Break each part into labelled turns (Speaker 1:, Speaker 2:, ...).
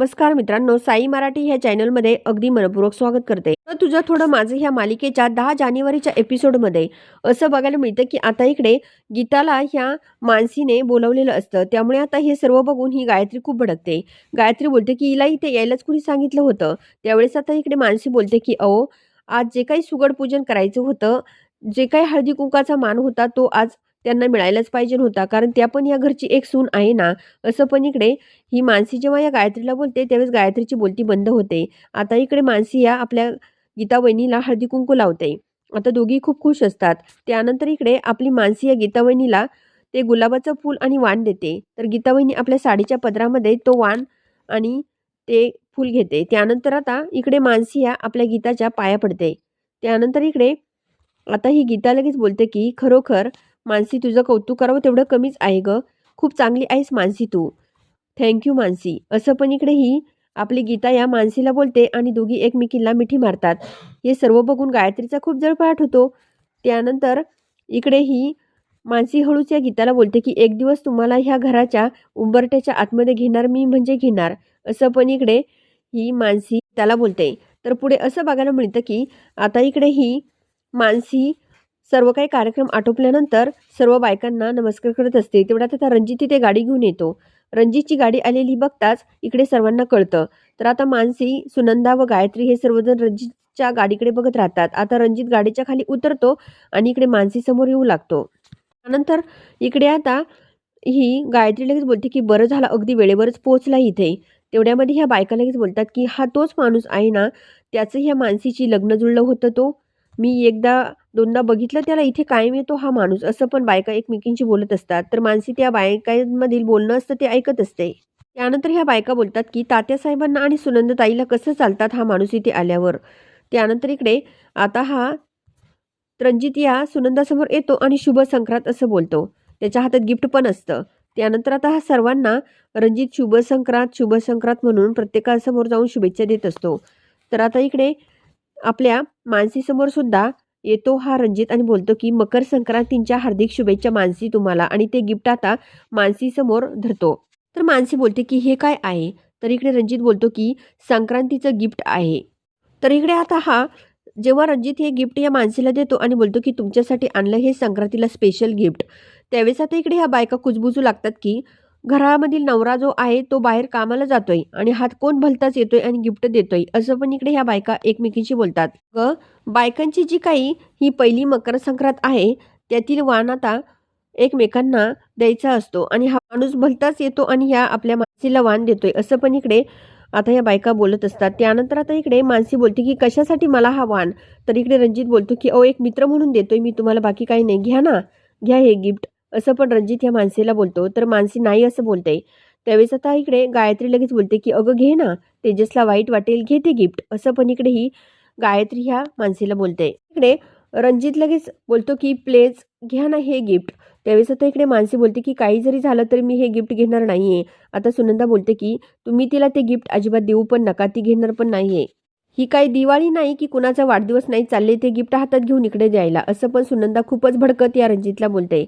Speaker 1: नमस्कार मित्रांनो साई मराठी ह्या चॅनलमध्ये अगदी मनपूर्वक स्वागत करते. तर तुझं थोडं माझं ह्या मालिकेच्या दहा जानेवारीच्या एपिसोडमध्ये असं बघायला मिळतं की आता इकडे गीताला ह्या मानसीने बोलवलेलं असतं. त्यामुळे आता हे सर्व बघून ही गायत्री खूप भडकते. गायत्री बोलते की हिला इथे यायलाच कुणी सांगितलं होतं. त्यावेळेस आता इकडे मानसी बोलते की अहो आज जे काही सुगड पूजन करायचं होतं जे काही हळदी कुंकाचा मान होता तो आज त्यांना मिळायलाच पाहिजे होता कारण त्या पण या घरची एक सून आहे ना. असं पण इकडे ही मानसी जेव्हा या गायत्रीला बोलते त्यावेळेस गायत्रीची बोलती बंद होते. आता इकडे मानसी या आपल्या गीता वहिनीला हळदी कुंकू लावते. आता दोघी खूप खुश असतात. त्यानंतर इकडे आपली मानसी या गीता वहिनीला ते गुलाबाचं फूल आणि वाण देते. तर गीता वहिनी आपल्या साडीच्या पदरामध्ये तो वाण आणि ते फूल घेते. त्यानंतर आता इकडे मानसी या आपल्या गीताच्या पाया पडते. त्यानंतर इकडे आता ही गीता लगेच बोलते की खरोखर मानसी तुझं कौतुक करावं तेवढं कमीच आहे ग. खूप चांगली आहेस मानसी तू. थँक्यू मानसी. असं पण इकडे ही आपली गीता या मानसीला बोलते आणि दोघी एकमेकींना मिठी मारतात. हे सर्व बघून गायत्रीचा खूप जळपाट होतो. त्यानंतर इकडे ही मानसी हळूच या गीताला बोलते की एक दिवस तुम्हाला ह्या घराच्या उंबरट्याच्या आतमध्ये घेणार मी म्हणजे घेणार. असं पण इकडे ही मानसी त्याला बोलते. तर पुढे असं बघायला मिळतं की आता इकडे ही मानसी सर्व काही कार्यक्रम आटोपल्यानंतर सर्व बायकांना नमस्कार करत असते. तेवढ्यात आता रणजित तिथे गाडी घेऊन येतो. रणजितची गाडी आलेली बघताच इकडे सर्वांना कळतं. तर आता मानसी सुनंदा व गायत्री हे सर्वजण रणजितच्या गाडीकडे बघत राहतात. आता रणजित गाडीच्या खाली उतरतो आणि इकडे मानसी समोर येऊ लागतो. त्यानंतर इकडे आता ही गायत्री लगेच बोलते की बरं झालं अगदी वेळेवरच पोहोचला इथे. तेवढ्यामध्ये ह्या बायका लगेच बोलतात की हा तोच माणूस आहे ना त्याचं ह्या मानसीची लग्न जुळलं होतं तो. मी एकदा दोनदा बघितलं त्याला इथे कायम येतो हा माणूस. असं पण बायका एकमेकींशी बोलत असतात. तर मानसी त्या बायकांमधील बोलणं असतं ते ऐकत असते. त्यानंतर ह्या बायका बोलतात की तात्यासाहेबांना आणि सुनंदताईला कसं चालतात हा माणूस इथे आल्यावर? त्यानंतर इकडे आता हा रणजित या सुनंदासमोर येतो आणि शुभ संक्रांत असं बोलतो. त्याच्या हातात गिफ्ट पण असतं. त्यानंतर आता हा सर्वांना रणजित शुभ संक्रांत शुभ संक्रांत म्हणून प्रत्येकासमोर जाऊन शुभेच्छा देत असतो. तर आता इकडे आपल्या मानसीसमोर सुद्धा येतो हा रणजित आणि बोलतो की मकर संक्रांतींच्या हार्दिक शुभेच्छा मानसी तुम्हाला. आणि ते गिफ्ट आता मानसीसमोर धरतो. तर मानसी बोलते की हे काय आहे? तर इकडे रणजित बोलतो की संक्रांतीचं गिफ्ट आहे. तर इकडे आता हा जेव्हा रणजित हे गिफ्ट या मानसीला देतो आणि बोलतो की तुमच्यासाठी आणलं हे संक्रांतीला स्पेशल गिफ्ट त्यावेळेस आता इकडे ह्या बायका कुजबुजू लागतात की घरामधील नवरा जो आहे तो बाहेर कामाला जातोय आणि हात कोण भलताच येतोय आणि गिफ्ट देतोय असं पण इकडे ह्या बायका एकमेकींशी बोलतात. ग बायकांची जी काही ही पहिली मकर संक्रांत आहे त्यातील वाण आता एकमेकांना द्यायचा असतो आणि हा माणूस भलताच येतो आणि ह्या आपल्या मानसीला वाण देतोय असं पण इकडे आता या बायका बोलत असतात. त्यानंतर आता इकडे मानसी बोलते की कशासाठी मला हा वाण? तर इकडे रणजित बोलतो की अहो एक मित्र म्हणून देतोय मी तुम्हाला बाकी काही नाही. घ्या ना घ्या हे गिफ्ट. असं पण रणजित या माणसेला बोलतो. तर मानसी नाही असं बोलते त्यावेळेस आता इकडे गायत्री लगेच बोलते की अगं घे ना. तेजसला वाईट वाटेल. घे ते गिफ्ट. असं पण इकडे ही गायत्री ह्या मानसीला बोलते. इकडे रणजित लगेच बोलतो की प्लेज घ्या ना हे गिफ्ट. त्यावेळेस आता इकडे मानसी बोलते की काही जरी झालं तरी मी हे गिफ्ट घेणार नाहीये. आता सुनंदा बोलते की तुम्ही तिला ते गिफ्ट अजिबात देऊ पण नका. ती घेणार पण नाहीये. ही काही दिवाळी नाही की कुणाचा वाढदिवस नाही चालले ते गिफ्ट हातात घेऊन इकडे द्यायला असं पण सुनंदा खूपच भडकत या रणजितला बोलते.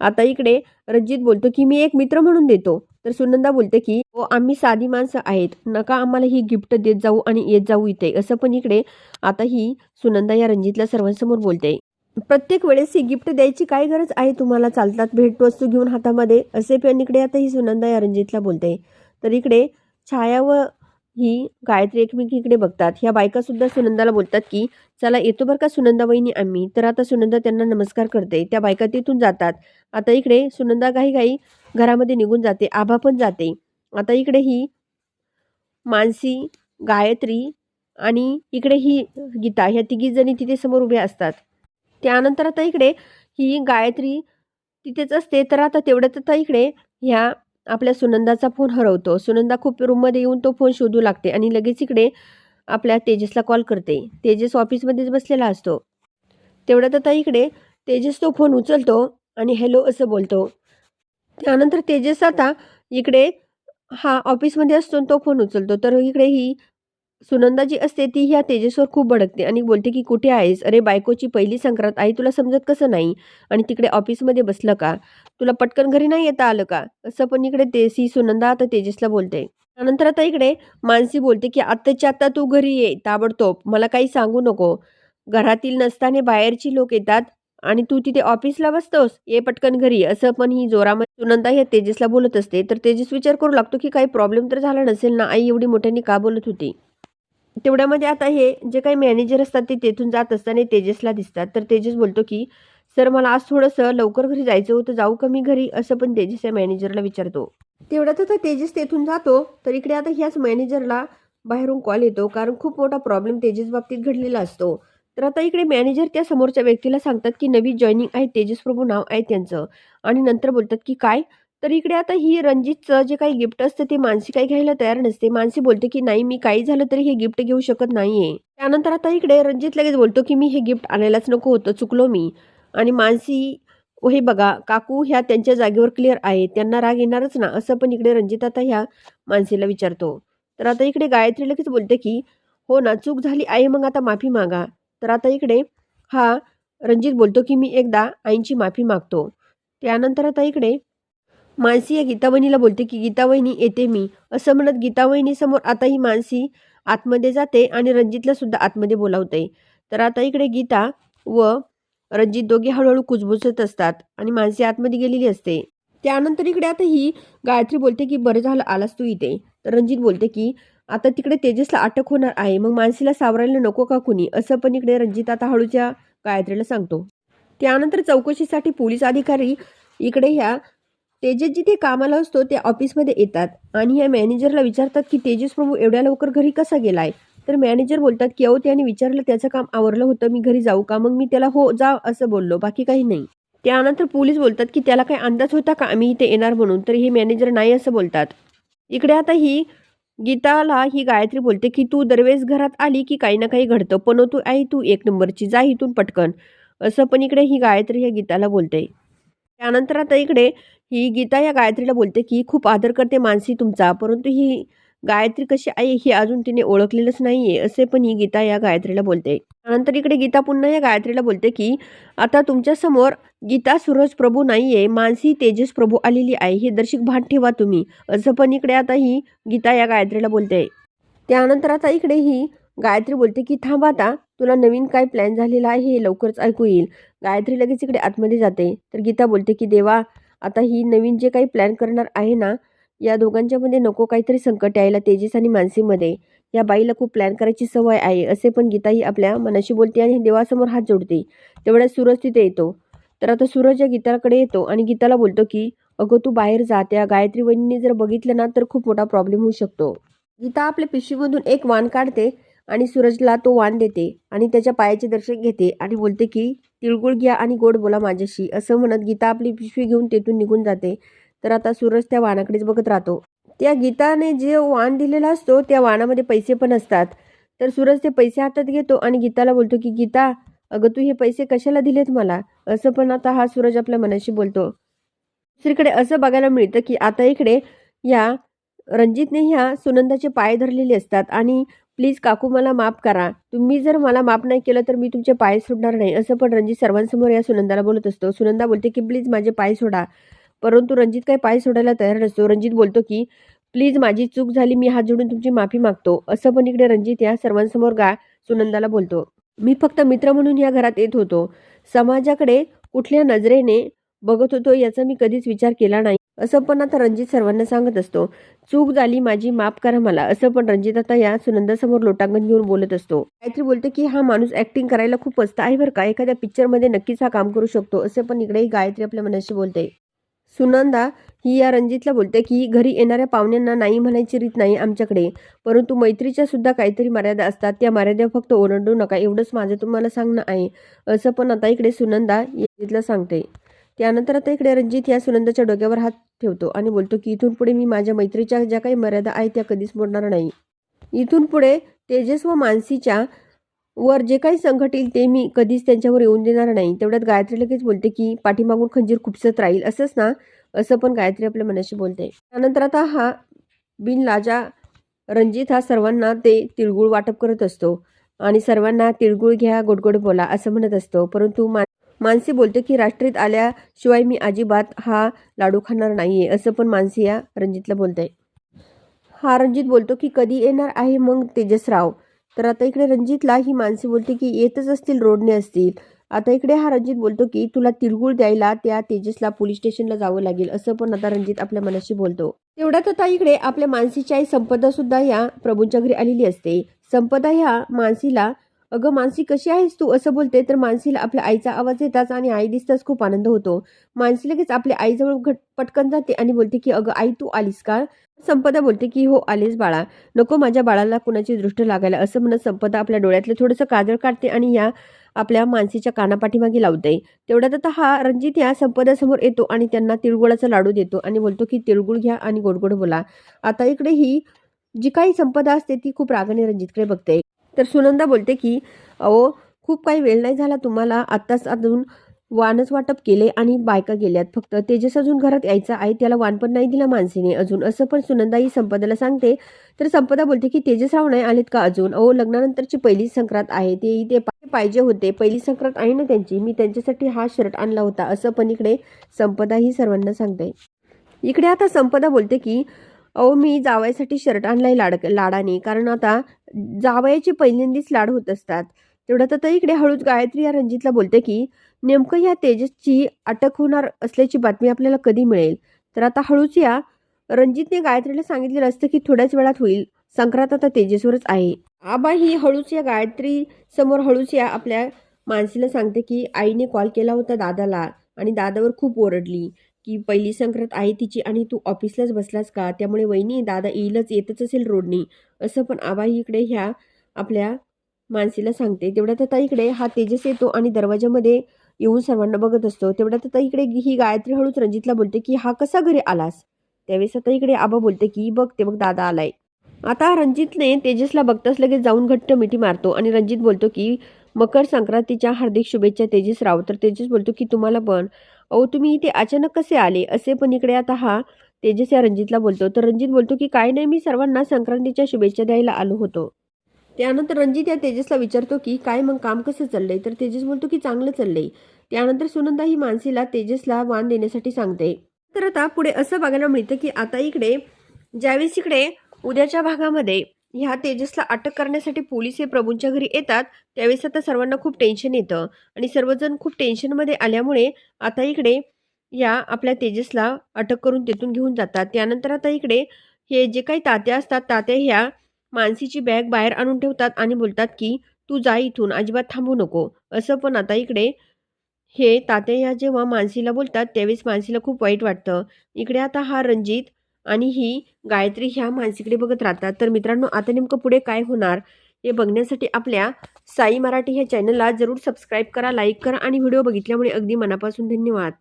Speaker 1: आता इकडे रणजित बोलतो की मी एक मित्र म्हणून देतो. तर सुनंदा बोलते की ओ आम्ही साधी माणसं आहेत. नका आम्हाला ही गिफ्ट देत जाऊ आणि येत जाऊ इथे. असं पण इकडे आता ही सुनंदा या रणजितला सर्वांसमोर बोलते. प्रत्येक वेळेस ही गिफ्ट द्यायची काय गरज आहे तुम्हाला? चालतात भेटवस्तू घेऊन हातामध्ये? असे पण इकडे आता ही सुनंदा या रणजितला बोलते. तर इकडे छाया व ही गायत्री एकमेकीकडे बघतात. ह्या बायका सुद्धा सुनंदाला बोलतात की चला येतो बरं का सुनंदा वहिनी आम्ही. तर आता सुनंदा त्यांना नमस्कार करते. त्या बायका तिथून जातात. आता इकडे सुनंदा काही काही घरामध्ये निघून जाते. आभा पण जाते. आता इकडे ही मानसी गायत्री आणि इकडे ही गीता ह्या तिघी जणी तिथे समोर उभ्या असतात. त्यानंतर आता इकडे ही गायत्री तिथेच असते. तर आता तेवढ्यात आता इकडे ह्या आपल्या सुनंदाचा फोन हरवतो. सुनंदा खूप रूममध्ये येऊन तो फोन शोधू लागते आणि लगेच इकडे आपल्या तेजसला कॉल करते. तेजस ऑफिसमध्येच बसलेला असतो. तेवढ्यात आता इकडे तेजस तो फोन उचलतो आणि हॅलो असं बोलतो. त्यानंतर तेजस आता इकडे हा ऑफिसमध्ये असतो तो फोन उचलतो. तर इकडे ही सुनंदा जी असते ती ह्या तेजसवर खूप भडकते आणि बोलते की कुठे आहेस? अरे बायकोची पहिली संक्रांत आई तुला समजत कसं नाही? आणि तिकडे ऑफिसमध्ये बसलं का? तुला पटकन घरी नाही येता आलं का? असं पण इकडे ते सी सुनंदा आता तेजसला बोलते. त्यानंतर आता इकडे मानसी बोलते की आत्ताच्या आत्ता तू घरी ये ताबडतोब. मला काही सांगू नको. घरातील नसताना बाहेरची लोक येतात आणि तू तिथे ऑफिसला बसतोस. ये पटकन घरी. असं पण ही जोरामध्ये सुनंदा ह्या तेजसला बोलत असते. तर तेजस विचार करू लागतो की काही प्रॉब्लेम तर झाला नसेल ना? आई एवढी मोठ्याने का बोलत होती? तेवढ्यामध्ये आता हे जे काही मॅनेजर असतात ते तेथून जात असताना तेजसला दिसतात. तर तेजस बोलतो की सर मला आज थोडंसं लवकर घरी जायचं होतं जाऊ का मी घरी? असं पण तेजस या मॅनेजरला विचारतो. तेवढ्यात आता तेजस तेथून जातो. तर इकडे आता ह्याच मॅनेजरला बाहेरून कॉल येतो. कारण खूप मोठा प्रॉब्लेम तेजस बाबतीत घडलेला असतो. तर आता इकडे मॅनेजर त्या समोरच्या व्यक्तीला सांगतात की नवी जॉईनिंग आहे. तेजस प्रभू नाव आहे त्यांचं. आणि नंतर बोलतात की काय? तर इकडे आता ही रणजितचं जे काही गिफ्ट असतं ते मानसी काही घ्यायला तयार नसते. मानसी बोलते की नाही मी काही झालं तरी हे गिफ्ट घेऊ शकत नाहीये. त्यानंतर आता इकडे रणजित लगेच बोलतो की मी हे गिफ्ट आणायलाच नको होतं चुकलो मी. आणि मानसी हे बघा काकू ह्या त्यांच्या जागेवर क्लिअर आहे त्यांना राग येणारच ना. असं पण इकडे रणजित आता ह्या मानसीला विचारतो. तर आता इकडे गायत्री लगेच बोलते की हो ना चूक झाली आहे मग आता माफी मागा. तर आता इकडे हा रणजित बोलतो की मी एकदा आईंची माफी मागतो. त्यानंतर आता इकडे मानसी या गीतावहिनीला बोलते की गीतावहिनी येते मी. असं म्हणत गीतावहिनीसमोर आता ही मानसी आतमध्ये जाते आणि रणजितला सुद्धा आतमध्ये बोलावते. तर आता इकडे गीता व रणजित दोघे हळूहळू कुजबुजत असतात आणि मानसी आतमध्ये गेलेली असते. त्यानंतर इकडे आता ही गायत्री बोलते की बरं झालं आलास तू इथे. तर रणजित बोलते की आता तिकडे तेजसला अटक होणार आहे मग मानसीला सावरायला नको का कुणी? असं पण इकडे रणजित आता हळूच्या गायत्रीला सांगतो. त्यानंतर चौकशीसाठी पोलीस अधिकारी इकडे ह्या तेजस जिथे कामाला असतो त्या ऑफिसमध्ये येतात. आणि या मॅनेजरला विचारतात की तेजस प्रभू एवढ्या लवकर घरी कसा गेलाय? तर मॅनेजर बोलतात की अहो त्याने विचारलं त्याचं काम आवरलं होतं मी घरी जाऊ का? मग मी त्याला हो जा असं बोललो बाकी काही नाही. त्यानंतर पोलीस बोलतात की त्याला काही अंदाज होता का? आम्ही इथे येणार म्हणून. तर हे मॅनेजर नाही असं बोलतात. इकडे आता ही गीताला ही गायत्री बोलते की तू दरवेळेस घरात आली की काही ना काही घडतं पण तू आई तू एक नंबरची जा इथून पटकन. असं पण इकडे ही गायत्री ह्या गीताला बोलते. त्यानंतर आता इकडे ही गीता या गायत्रीला बोलते की खूप आदर करते मानसी तुमचा परंतु ही गायत्री कशी आहे हे अजून तिने ओळखलेलंच नाहीये असे पण ही गीता या गायत्रीला बोलते. त्यानंतर इकडे गीता पुन्हा या गायत्रीला बोलते की आता तुमच्यासमोर गीता सूरज प्रभू नाहीये मानसी तेजस प्रभू आलेली आहे हे दर्शक भान ठेवा तुम्ही असं पण इकडे आता ही गीता या गायत्रीला बोलते. त्यानंतर आता इकडे ही गायत्री बोलते की थांब आता तुला नवीन काय प्लॅन झालेला आहे हे लवकरच ऐकू येईल. गायत्री लगेच इकडे आतमध्ये जाते. तर गीता बोलते की देवा आता ही नवीन जे काही प्लॅन करणार आहे ना या दोघांच्यामध्ये नको काहीतरी संकट यायला तेजस आणि मानसीमध्ये. या बाईला खूप प्लॅन करायची सवय आहे असे पण गीता ही आपल्या मनाशी बोलते आणि देवासमोर हात जोडते. तेवढ्या सूरज तिथे येतो. तर आता सूरज या गीताकडे येतो आणि गीताला बोलतो की अगं तू बाहेर जा त्या गायत्री वहिनीने जर बघितलं ना तर खूप मोठा प्रॉब्लेम होऊ शकतो. गीता आपल्या पिशवीमधून एक वाण काढते. आणि सूरजला तो वाण देते आणि त्याच्या पायाचे दर्शन घेते आणि बोलते की तिळगुळ घ्या आणि गोड बोला माझ्याशी. असं म्हणत गीता आपली पिशवी घेऊन तेथून निघून जाते. तर आता सूरज त्या वाणाकडेच बघत राहतो. त्या गीताने जे वाण दिलेला असतो त्या वाणामध्ये पैसे पण असतात. तर सूरज ते पैसे हातात घेतो आणि गीताला बोलतो की गीता अगं तू हे पैसे कशाला दिलेत मला? असं पण आता हा सूरज आपल्या मनाशी बोलतो. दुसरीकडे असं बघायला मिळतं की आता इकडे या रणजितने ह्या सुनंदाचे पाय धरलेले असतात आणि प्लीज काकू मला माफ करा. तुम्ही जर मला माफ नाही केलं तर मी तुमचे पाय सोडणार नाही. असं पण रणजित सर्वांसमोर या सुनंदाला बोलत असतो. सुनंदा बोलते की प्लीज माझे पाय सोडा. परंतु रणजित काही पाय सोडायला तयार नसतो. रणजित बोलतो की प्लीज माझी चूक झाली मी हात जोडून तुमची माफी मागतो. असं पण इकडे रणजित या सर्वांसमोर गा सुनंदाला बोलतो. मी फक्त मित्र म्हणून या घरात येत होतो. समाजाकडे कुठल्या नजरेने बघत होतो याचा मी कधीच विचार केला नाही. असं पण आता रणजित सर्वांना सांगत असतो. चूक झाली माझी माफ करा मला. असं पण रणजित आता या सुनंदासमोर लोटांगण घेऊन बोलत असतो. गायत्री बोलते की हा माणूस ऍक्टिंग करायला खूप मस्त आहे बरं का. एखाद्या पिक्चरमध्ये नक्कीच हा काम करू शकतो. असं पण इकडेही गायत्री आपल्या मनाशी बोलते. सुनंदा ही या रणजितला बोलते की घरी येणाऱ्या पाहुण्यांना नाही म्हणायची रीत नाही आमच्याकडे. परंतु मैत्रीच्या सुद्धा काहीतरी मर्यादा असतात. त्या मर्यादा फक्त ओरडू नका. एवढंच माझं तुम्हाला सांगणं आहे. असं पण आता इकडे सुनंदा रणजितला सांगते. त्यानंतर आता इकडे रणजित या सुनंदाच्या डोक्यावर हात ठेवतो आणि बोलतो की इथून पुढे मी माझ्या मैत्रीच्या ज्या काही मर्यादा आहेत त्या कधीच मोडणार नाही. इथून पुढे तेजस व मानसीच्या वर जे काही संकट येईल ते मी कधीच त्यांच्यावर येऊन देणार नाही. तेवढ्यात गायत्री लगेच बोलते की पाठीमागून खंजीर खुपसत राहील असंच ना? असं पण गायत्री आपल्या मनाशी बोलते. त्यानंतर आता हा बिन लाजा रणजित हा सर्वांना ते तिळगुळ वाटप करत असतो आणि सर्वांना तिळगुळ घ्या गोडगोड बोला असं म्हणत असतो. परंतु मा मानसी बोलते की राष्ट्रीत आल्याशिवाय मी अजिबात हा लाडू खाणार नाही आहे असं पण मानसी या रणजितला बोलते. हा रणजित बोलतो की कधी येणार आहे मग तेजसराव? तर आता इकडे रणजितला ही माणसे बोलते की येतच असतील रोडने असतील. आता इकडे हा रणजित बोलतो की तुला तिरगुळ द्यायला त्या तेजसला पोलीस स्टेशनला जावं लागेल असं पण आता रणजित आपल्या मनाशी बोलतो. तेवढ्यात आता इकडे आपल्या मानसीची आई संपदा सुद्धा या प्रभूंच्या घरी आलेली असते. संपदा ह्या मानसीला अगं मानसी कशी आहेस तू? असं बोलते तर मानसीला आपल्या आईचा आवाज येताच आणि आई दिसताच खूप आनंद होतो. मानसी लगेच आपल्या आईजवळ घट पटकन जाते आणि बोलते की अगं आई तू आलीस का? संपदा बोलते की हो आलीस बाळा. नको माझ्या बाळाला कुणाची दृष्ट लागायला. असं म्हणत संपदा आपल्या डोळ्यातलं थोडंसं काजळ काढते आणि या आपल्या मानसीच्या कानापाठीमागे लावते. तेवढ्यात आता हा रणजित या संपदासमोर येतो आणि त्यांना तिळगुळाचा लाडू देतो आणि बोलतो की तिळगुळ घ्या आणि गोडगोड बोला. आता इकडे ही जी काही संपदा असते ती खूप रागाने रणजितकडे बघते. तर सुनंदा बोलते की अहो खूप काही वेळ नाही झाला तुम्हाला आत्ताच अजून वानच वाटप केले आणि बायका गेल्यात. फक्त तेजस अजून घरात यायचा आहे त्याला वाण पण नाही दिला मानसीने अजून. असं पण सुनंदा ही संपदाला सांगते. तर संपदा बोलते की तेजसराव नाही आलेत का अजून? अहो लग्नानंतरची पहिली संक्रांत आहे ते ते पाहिजे होते. पहिली संक्रांत आहे ना त्यांची. मी त्यांच्यासाठी हा शर्ट आणला होता. असं पण इकडे संपदा ही सर्वांना सांगते. इकडे आता संपदा बोलते की अहो मी जावयासाठी शर्ट आणलाय लाड लाडाने. कारण आता जावयाचे पहिल्यांदीच लाड होत असतात. तेवढ्यात आता इकडे हळूच गायत्री या रणजितला बोलते की नेमकं या तेजसची अटक होणार असल्याची बातमी आपल्याला कधी मिळेल? तर आता हळूच या रणजितने गायत्रीला सांगितलेलं असतं की थोड्याच वेळात होईल. संक्रांत आता तेजसवरच आहे. आबा ही हळूच या गायत्री समोर हळूच या आपल्या मानसीला सांगते की आईने कॉल केला होता दादाला आणि दादावर खूप ओरडली. की पहिली संक्रांत आहे तिची आणि तू ऑफिसलाच बसलास का? त्यामुळे वहिनी दादा येईलच येतच असेल रोडनी. असं पण आबा ही इकडे ह्या आपल्या मानसीला सांगते. तेवढ्यात आता इकडे हा तेजस येतो आणि दरवाजामध्ये येऊन सर्वांना बघत असतो. तेवढ्यात आता इकडे ही गायत्री हळूच रणजितला बोलते की हा कसा घरी आलास? त्यावेळेस आता इकडे आबा बोलते की बघ ते बघ दादा आलाय. आता रणजितने तेजसला बघताच लगेच जाऊन घट्ट मिठी मारतो आणि रणजित बोलतो की मकर संक्रांतीच्या हार्दिक शुभेच्छा तेजस राव. तर तेजस बोलतो की तुम्हाला पण. अहो तुम्ही इथे अचानक कसे आले? असे पण इकडे आता हा तेजस या रणजितला बोलतो. तर रणजित बोलतो की काय नाही मी सर्वांना संक्रांतीच्या शुभेच्छा द्यायला आलो होतो. त्यानंतर रणजित या तेजसला विचारतो की काय मग काम कसं चाललंय? तर तेजस बोलतो की चांगलं चाललंय. त्यानंतर सुनंदा ही मानसीला तेजसला वाण देण्यासाठी सांगते. तर आता पुढे असं बघायला मिळतं की आता इकडे ज्यावेळेस इकडे उद्याच्या भागामध्ये ह्या तेजसला अटक करण्यासाठी पोलीस हे प्रभूंच्या घरी येतात त्यावेळेस आता सर्वांना खूप टेन्शन येतं. आणि सर्वजण खूप टेन्शनमध्ये आल्यामुळे आता इकडे या आपल्या तेजसला अटक करून तेथून घेऊन जातात. त्यानंतर आता इकडे हे जे काही तात्या असतात तात्या ह्या मानसीची बॅग बाहेर आणून ठेवतात आणि बोलतात की तू जा इथून अजिबात थांबू नको. असं पण आता इकडे हे तात्या या जेव्हा मानसीला बोलतात त्यावेळेस मानसीला खूप वाईट वाटतं. इकडे आता हा रणजित आणि ही गायत्री ह्या मानसिकडे बघत राहतात. तर मित्रांनो आता नेमकं पुढे काय होणार हे बघण्यासाठी आपल्या साई मराठी ह्या चॅनलला जरूर सबस्क्राईब करा लाईक करा आणि व्हिडिओ बघितल्यामुळे अगदी मनापासून धन्यवाद.